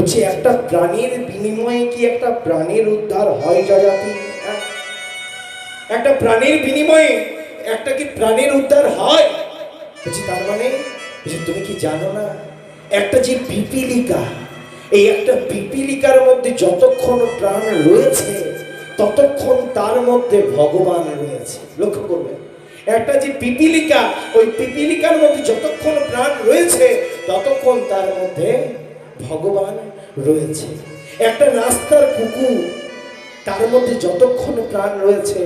বলছি, একটা প্রাণীর বিনিময়ে কি একটা প্রাণীর উদ্ধার হয় যজাতি হ্যাঁ? একটা প্রাণীর বিনিময়ে একটা কি প্রাণীর উদ্ধার হয়? বলছি, তার মানে? তুমি কি জানো না? একটা যে পিপিলিকা, এই একটা পিপিলিকার মধ্যে যতক্ষণ প্রাণ রয়েছে, ততক্ষণ তার মধ্যে ভগবান রয়েছে। লক্ষ্য করবে। একটা যে পিপিলিকা, ওই পিপিলিকার মধ্যে যতক্ষণ প্রাণ রয়েছে, ততক্ষণ তার মধ্যে ভগবান রয়েছে। একটা রাস্তার কুকুর, তার মধ্যে যতক্ষণ প্রাণ রয়েছে,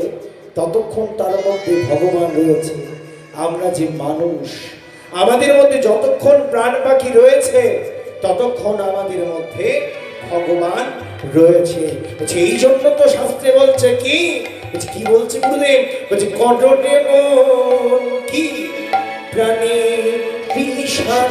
ততক্ষণ তার মধ্যে ভগবান রয়েছে। আমরা যে মানুষ, আমাদের মধ্যে যতক্ষণ প্রাণ পাখি রয়েছে, ততক্ষণ আমাদের মধ্যে ভগবান রয়েছে। এই জন্য তো শাস্ত্রে বলছে কি? কি বলছে গুরুদেব? বলছে কটনে কি? প্রাণী বিষাদ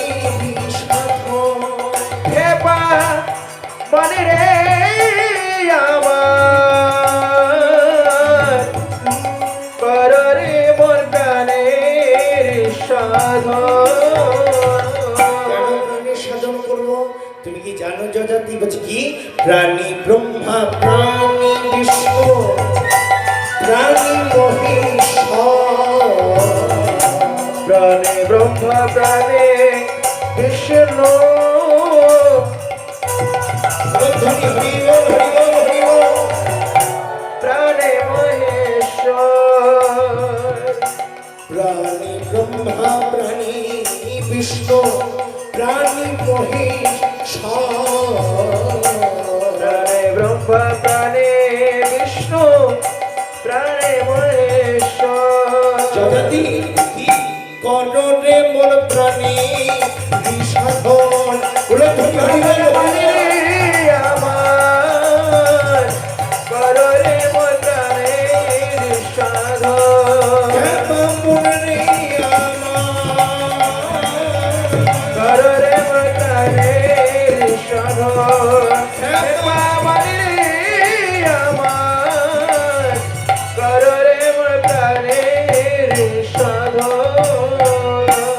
জানো যজাতি বলছে কি? প্রাণী ব্রহ্মা প্রাণী বিষ্ণু প্রাণী প্রাণে ব্রহ্মা প্রাণে বিষ্ণু মহেশ্বর প্রাণী ব্রহ্মা প্রাণী বিষ্ণু প্রাণী মহেশ্বর প্রাণে ব্রহ্মা প্রাণে বিষ্ণু প্রাণে মহেশ্বর। জগতি করণে মোর প্রাণী বল É para